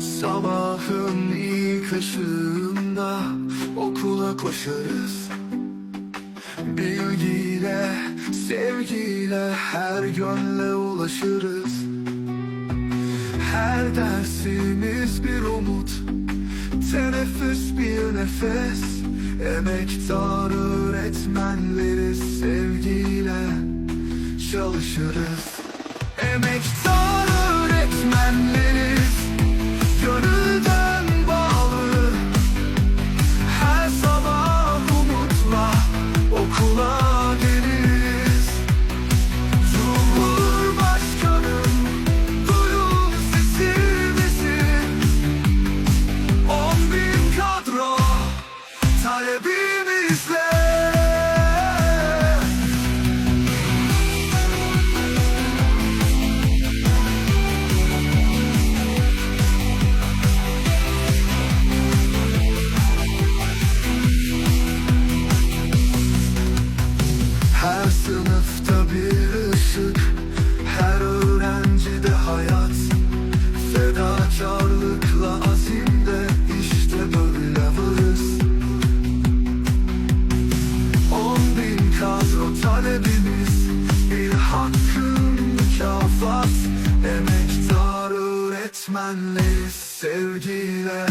Sabahın ilk ışığında okula koşarız. Bilgiyle, sevgiyle her gönle ulaşırız. Her dersimiz bir umut, teneffüs bir nefes. Emektar öğretmenleri sevgiyle çalışırız. Emektar Öğretmenli sevgiyle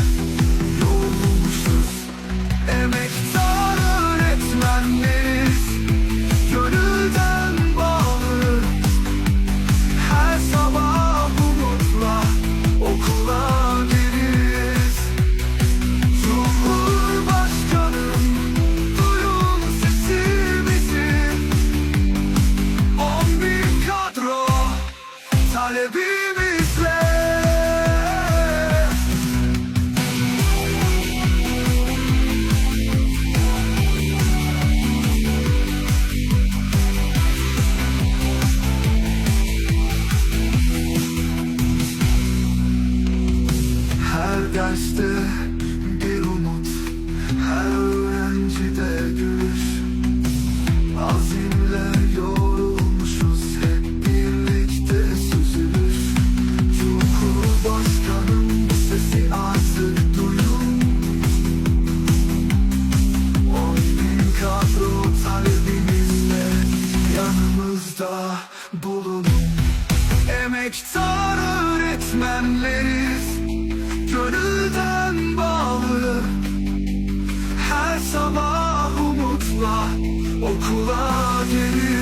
Her bir umut Her öğrencide gül geri